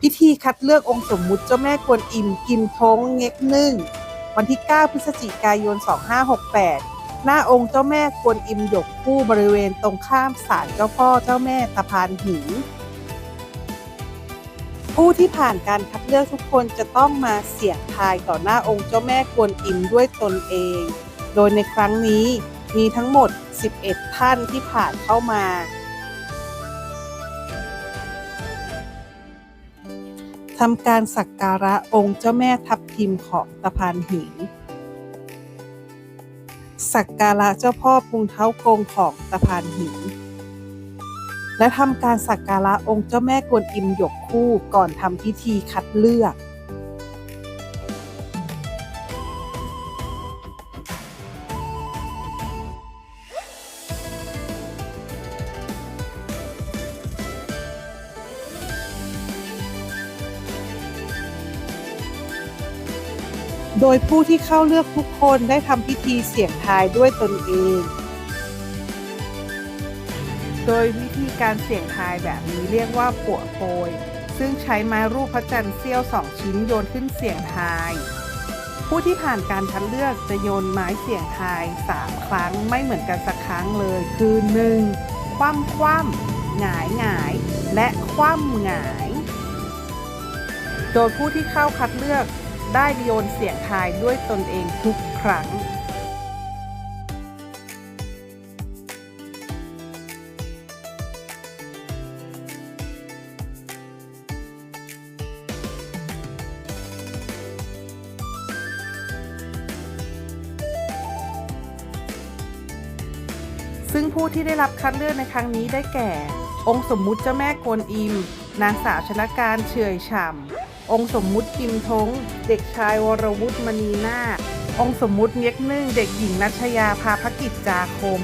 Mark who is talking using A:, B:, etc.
A: พิธีคัดเลือกองค์สมมุติเจ้าแม่กวนอิมกิมทงเง็กนึ่ง วันที่ 9 พฤศจิกายน 2568 หน้าองค์เจ้าแม่กวนอิมหยกคู่บริเวณตรงข้ามศาลเจ้าพ่อเจ้าแม่ตะพานหินผู้ที่ผ่านการคัดเลือกทุกคนจะต้องมาเสี่ยงทายต่อหน้าองค์เจ้าแม่กวนอิมด้วยตนเอง โดยในครั้งนี้มีทั้งหมด 11 ท่านที่ผ่านเข้ามา ทำการสักการะองค์เจ้าแม่ทับทิมของตะพานหิน สักการะเจ้าพ่อพุงเท้ากงของตะพานหิน และทำการสักการะองค์เจ้าแม่กวนอิมหยกคู่ก่อนทำพิธีคัดเลือก โดยผู้ที่เข้าเลือกทุกคนได้ทำพิธีเสี่ยงทายด้วยตนเอง โดยวิธีการเสี่ยงทายแบบนี้เรียกว่าปัวโปย ซึ่งใช้ไม้รูปพระจันทร์เสี้ยวสองชิ้นโยนขึ้นเสี่ยงทาย ผู้ที่ผ่านการคัดเลือกจะโยนไม้เสี่ยงทาย 3 ครั้งไม่เหมือนกันสักครั้งเลย คือ 1. คว่ำคว่ำหงายหงายและคว่ำหงาย โดยผู้ที่เข้าคัดเลือก ได้โยนเสียงทายด้วยตนเองทุกครั้ง ซึ่งผู้ที่ได้รับคัดเลือกในครั้งนี้ได้แก่ องค์สมมุติเจ้าแม่กวนอิม นางสาวชนการเฉยฉ่ำ องค์สมมุติกิมทง เด็กชายวรวุฒิมณีนาองค์สมมุติเงียกนึ่ง เด็กหญิงนัชยาภาพกิจจาคม